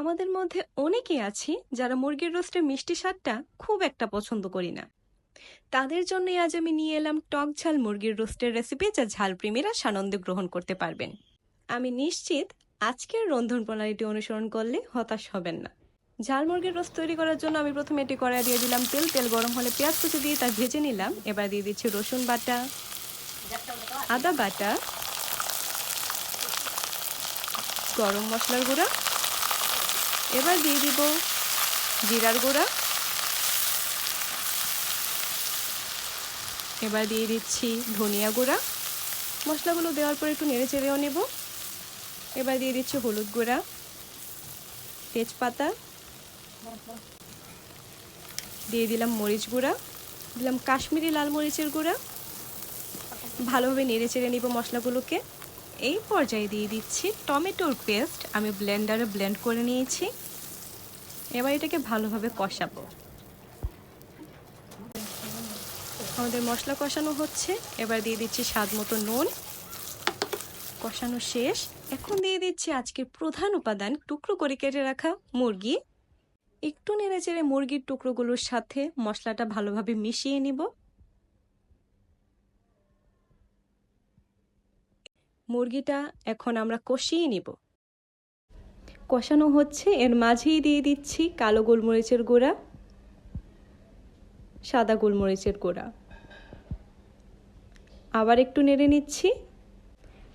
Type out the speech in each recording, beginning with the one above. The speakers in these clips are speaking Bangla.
আমাদের মধ্যে অনেকেই আছি যারা মুরগির রোস্টের মিষ্টি স্বাদটা খুব একটা পছন্দ করি না। তাদের জন্যই আজ আমি নিয়ে এলাম টক ঝাল মুরগির রোস্টের রেসিপি যা ঝাল প্রেমীরা সানন্দে গ্রহণ করতে পারবেন। আমি নিশ্চিত আজকের রন্ধন প্রণালীটি অনুসরণ করলে হতাশ হবেন না। ঝাল মুরগির রোস্ট তৈরি করার জন্য আমি প্রথমে এটি কড়াই দিয়ে দিলাম তেল। তেল গরম হলে পেঁয়াজ কুচি দিয়ে তা ভেজে নিলাম। এবার দিয়ে দিচ্ছি রসুন বাটা, আদা বাটা, গরম মশলার গুঁড়া এবার দিয়ে দিব জিরার গুঁড়া। এবার দিয়ে দিচ্ছি ধনিয়া গুঁড়া। মশলাগুলো দেওয়ার পর একটু নেড়ে চেড়েও নেব। এবার দিয়ে দিচ্ছি হলুদ গুঁড়া, তেজপাতা। দিয়ে দিলাম মরিচ গুঁড়া, দিলাম কাশ্মীরি লাল মরিচের গুঁড়া। ভালোভাবে নেড়ে চেড়ে নিব মশলাগুলোকে। এই পর্যায়ে দিয়ে দিচ্ছি টমেটোর পেস্ট। আমি ব্লেন্ডারে ব্লেন্ড করে নিয়েছি। এবার এটাকে ভালোভাবে কষাবো। আমাদের মশলা কষানো হচ্ছে। এবার দিয়ে দিচ্ছি স্বাদ মতো নুন। কষানো শেষ। এখন দিয়ে দিচ্ছি আজকের প্রধান উপাদান, টুকরো করে কেটে রাখা মুরগি। একটু নেড়ে চেড়ে মুরগির টুকরোগুলোর সাথে মশলাটা ভালোভাবে মিশিয়ে নিব। মুরগিটা এখন আমরা কষিয়ে নিব। কষানো হচ্ছে, এর মাঝেই দিয়ে দিচ্ছি কালো গোলমরিচের গুঁড়া, সাদা গোলমরিচের গুঁড়া। আবার একটু নেড়ে নিচ্ছি,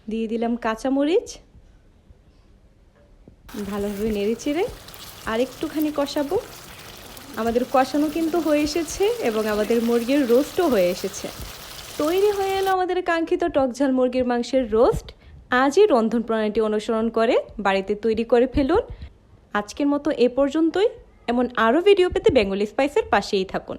দিয়ে দিলাম কাঁচামরিচ। ভালোভাবে নেড়ে চেড়ে আর একটুখানি কষাবো। আমাদের কষানো কিন্তু হয়ে এসেছে এবং আমাদের মুরগির রোস্টও হয়ে এসেছে। তৈরি হয়ে এলো আমাদের কাঙ্ক্ষিত টকঝাল মুরগির মাংসের রোস্ট। আজই রন্ধন প্রণালীটি অনুসরণ করে, বাড়িতে তৈরি করে ফেলুন। আজকের মতো এ পর্যন্তই। এমন আরও ভিডিও পেতে বেঙ্গলি স্পাইসের পাশেই থাকুন।